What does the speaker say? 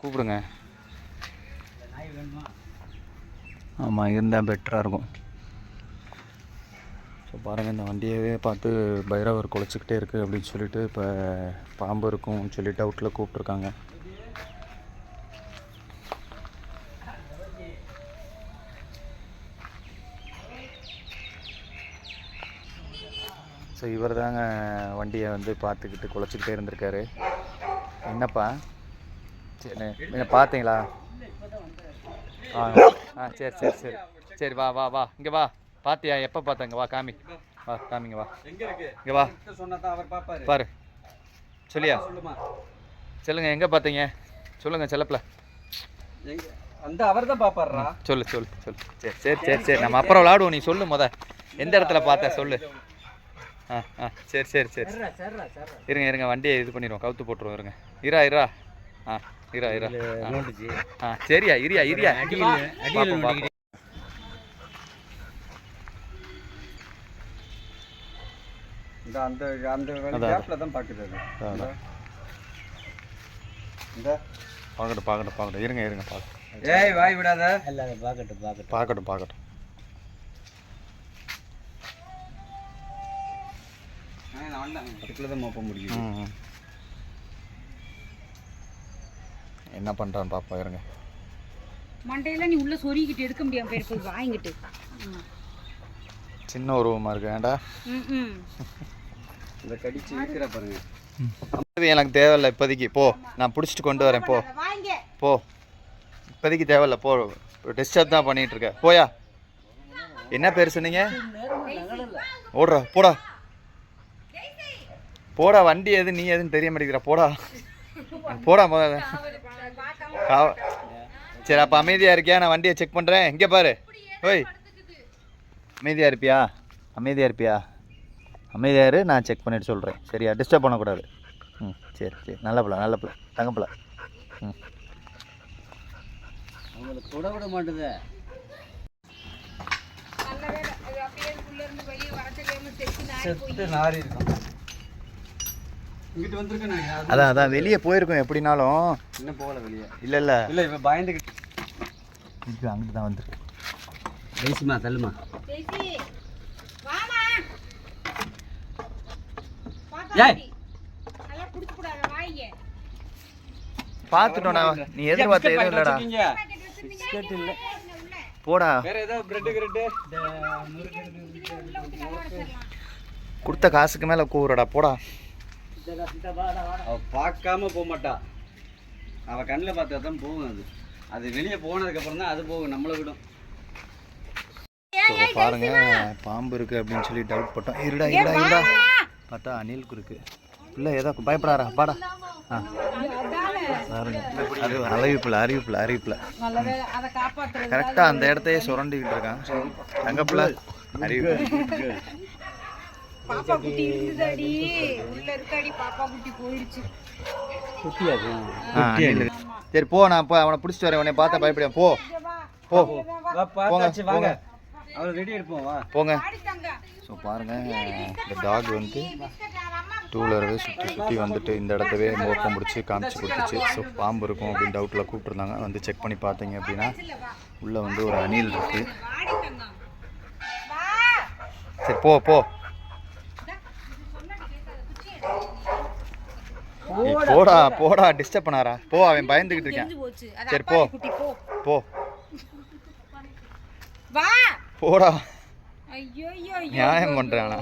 கூப்பிடுங்க. ஆமாம் இருந்தால் பெட்டராக இருக்கும். ஸோ பாருங்கள் இந்த வண்டியவே பார்த்து பைரவர் குலைச்சிக்கிட்டே இருக்குது அப்படின்னு சொல்லிட்டு இப்போ பாம்பு இருக்கும்னு சொல்லி டவுட்டில் கூப்பிட்ருக்காங்க ஸோ இவர் தாங்க வண்டியை வந்து பார்த்துக்கிட்டு குலைச்சிக்கிட்டே இருந்திருக்காரு. என்னப்பா? சரி என்ன பார்த்தீங்களா? ஆ ஆ சரி சரி சரி. சரி வா வா வா. இங்கே வா. பார்த்தியா எப்போ பார்த்தங்க வா காமி. வா காமிங்க வா. எங்க இருக்கு? இங்கே வா. பாப்பாரு பாரு. சொல்லியா? சொல்லுமா? சொல்லுங்க எங்கே பார்த்தீங்க? சொல்லுங்க செல்லப்பில் அந்த அவர் தான் பாப்பாருடா சொல்லு சொல்லு சொல்லு. சரி சரி சரி சரி. நம்ம அப்புறம் விளாடுவோம் நீ சொல்லு முத. எந்த இடத்துல பார்த்த? சொல்லு. ஆ ஆ சரி சரி சரி. இருங்க இருங்க வண்டியை இது பண்ணிடுவோம். கவுத்து போட்டுருவோம் இருங்க. இரா இரா ஆ. இரா இரா. ஆ. ஆ சரியா இரியா இரியா. பாப்போம், பாப்போம். இந்த அந்த அந்த அதான். கேப்ல தான் பாக்குது அது. இந்த பார்க்கட்டும் பார்க்கட்டும் பார்க்கட்டும் இருங்க இருங்க பார்க்கட்டும் ஏய் வாய் விடாத. பார்க்கட்டும் பார்க்கட்டும் அதுக்குள்ள தான் மோப்ப முடியும் ம், ம். என்ன பண்ணுறான்னு பார்ப்போம் இருங்க. மண்டையில நீ உள்ள சொருகிட்டு எடுக்க முடியாம போய் போய் வாங்கிட்டு. சின்ன உருவமாக இருக்கு ஏன்டா? ம் இந்த கடிச்சு இருக்கிற பாருங்க. எனக்கு தேவையில்ல இப்போதைக்கு. போ நான் பிடிச்சிட்டு கொண்டு வரேன் போ. வாங்க. போ. இப்போதைக்கு தேவையில்ல போ. டிஸ்டர்ப் தான் பண்ணிட்டு இருக்க. போயா. என்ன பேர் சொன்னீங்க? ஓடுறா போடா. போடா வண்டி எது நீ எதுன்னு தெரிய மாட்டேங்கிற போடா. போடா முத காவ- சரி அப்போ அமைதியாக இருக்கியா? நான் வண்டியை செக் பண்ணுறேன் இங்கே பாரு. ஓய். அமைதியாக இருப்பியா? அமைதியாக இருப்பியா? அமைதியாக இரு நான் செக் பண்ணிட்டு சொல்கிறேன் சரியா? டிஸ்டர்ப் பண்ணக்கூடாது. ம் சரி சரி. நல்ல பிள்ளை நல்ல பிள்ளை. தங்க பிள்ளை. ம். அவங்களை தொட விட மாட்டுதே. செத்து நாரி இருக்கும் இங்கிட்டு வந்திருக்கேன் நான் அது அதான் அதான் வெளியே போயிருக்கோம் எப்படினாலும் இன்னும் போகல வெளியே இல்லை இல்லை இல்ல இவன் பயந்துக்கிட்டு அங்கிட்டு தான் வந்துருக்கு பேசுமா தள்ளுமா பேசி வாமா ஏய். நல்லா குடிச்சு கூடாது வாங்க பார்த்துட்டோம் நான் நீ எதிர்பார்த்த எதுவும் இல்லைடா பிஸ்கட் இல்ல போடா வேற ஏதாவது பிரெட் கிரெட் கொடுத்த காசுக்கு மேலே கூறுடா போடா அவ பார்க்காம போக மாட்டா. அவ கண்ணில் பார்த்தா தான் போகும் அது. அது வெளியே போனதுக்கு அப்புறம் தான் அது போகும் நம்மளை விடும். பாருங்க பாம்பு இருக்கு அப்படின்னு சொல்லி டவுட் பட்டோம். இருடா இருடா இருடா. பார்த்தா அணிலுக்கு இருக்கு. இல்லை ஏதோ பயப்படாரா பாடா ஆ. பாருங்க அது அறிவிப்பில் அறிவிப்பில் அறிவிப்பில். கரெக்டாக அந்த இடத்தையே சுரண்டிக்கிட்டு இருக்கான். தங்கப்பில் அறிவிப்பு. பாப்பா குட்டி இருந்ததாடி. உள்ள இருக்காடி பாப்பா குட்டி போயிடுச்சு. சரி போ நான் போ அவனை பிடிச்சிட்டு வரேன். உன்னை பார்த்தா பயப்படுவேன் போ போ. வா பார்த்தாச்சு வாங்க. அவர் ரெடி எடுப்போம் வா. போங்க. ஸோ பாருங்க இந்த டாக் வந்து டூ வீலரவே சுற்றி சுற்றி வந்துட்டு இந்த இடத்தவே மோப்பம் முடிச்சு காமிச்சு கொடுத்துச்சு. ஸோ பாம்பு இருக்கும் அப்படின்னு டவுட்டில் கூப்பிட்டுருந்தாங்க. வந்து செக் பண்ணி பார்த்தீங்க அப்படின்னா உள்ளே வந்து ஒரு அணில் இருக்குது சரி போ போ ஏய், போடா போடா டிஸ்டர்ப் பண்ணாரா போ அவன் பயந்துக்கிட்டு இருக்கான். சரி, போ. போ. போடா. நியாயம் பண்றானா?